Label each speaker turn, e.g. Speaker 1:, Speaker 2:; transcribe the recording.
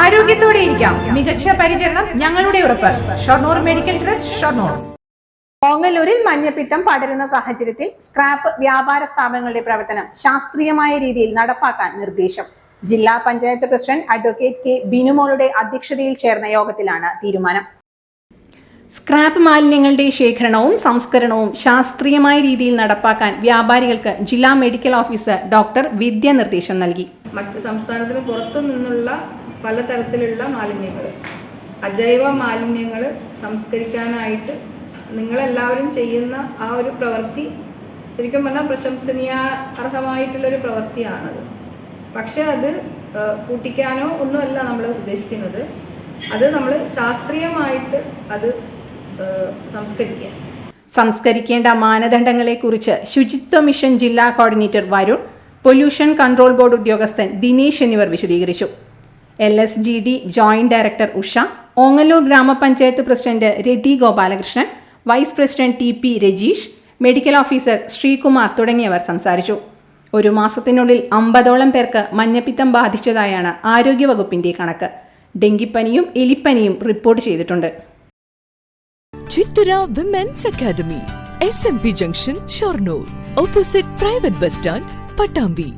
Speaker 1: ആരോഗ്യത്തോടെ ഇരിക്കാം. മികച്ച പരിചരണം ഞങ്ങളുടെ ഉറപ്പ്. Shoranur medical trust Shoranur.
Speaker 2: ഓങ്ങല്ലൂരിൽ മഞ്ഞപ്പിത്തം പടരുന്ന സാഹചര്യത്തിൽ സ്ക്രാപ്പ് വ്യാപാര സ്ഥാപനങ്ങളുടെ പ്രവർത്തനം ശാസ്ത്രീയമായ രീതിയിൽ നടപ്പാക്കാൻ നിർദ്ദേശം. ജില്ലാ പഞ്ചായത്ത് പ്രസിഡന്റ് അഡ്വക്കേറ്റ് കെ ബിനുമോളുടെ അധ്യക്ഷതയിൽ ചേർന്ന യോഗത്തിലാണ് തീരുമാനം.
Speaker 3: സ്ക്രാപ്പ് മാലിന്യങ്ങളുടെ ശേഖരണവും സംസ്കരണവും ശാസ്ത്രീയമായ രീതിയിൽ നടപ്പാക്കാൻ വ്യാപാരികൾക്ക് ജില്ലാ മെഡിക്കൽ ഓഫീസർ ഡോക്ടർ വിദ്യ നിർദ്ദേശം നൽകി.
Speaker 4: മറ്റ് സംസ്ഥാനത്തിന് പുറത്തു നിന്നുള്ള പലതരത്തിലുള്ള മാലിന്യങ്ങൾ. അജൈവ മാലിന്യങ്ങൾ സംസ്കരിക്കാനായിട്ട് നിങ്ങളെല്ലാവരും ചെയ്യുന്ന ആ ഒരു പ്രവൃത്തി ശരിക്കും പറഞ്ഞാൽ പ്രശംസനീയ അർഹമായിട്ടുള്ളൊരു പ്രവൃത്തിയാണത്. പക്ഷേ അത് കൂട്ടിക്കാനോ ഒന്നുമല്ല നമ്മൾ ഉദ്ദേശിക്കുന്നത്. അത് നമ്മൾ ശാസ്ത്രീയമായിട്ട് അത് സംസ്കരിക്കുക.
Speaker 3: സംസ്കരിക്കേണ്ട മാനദണ്ഡങ്ങളെക്കുറിച്ച് ശുചിത്വ മിഷൻ ജില്ലാ coordinator Varun pollution control board ഉദ്യോഗസ്ഥൻ ദിനേശ് എന്നിവർ വിശദീകരിച്ചു. L S G D joint director Usha Ongallur ഗ്രാമപഞ്ചായത്ത് president Rathi Gopalakrishnan vice president T P Rajeesh medical officer Sreekumar തുടങ്ങിയവർ സംസാരിച്ചു. ഒരു മാസത്തിനുള്ളിൽ അമ്പതോളം പേർക്ക് മഞ്ഞപ്പിത്തം ബാധിച്ചതായാണ് ആരോഗ്യവകുപ്പിന്റെ കണക്ക്. ഡെങ്കിപ്പനിയും എലിപ്പനിയും റിപ്പോർട്ട് ചെയ്തിട്ടുണ്ട്.
Speaker 5: Chithura women's academy S M P junction Shoranur opposite private bus stand Pattambi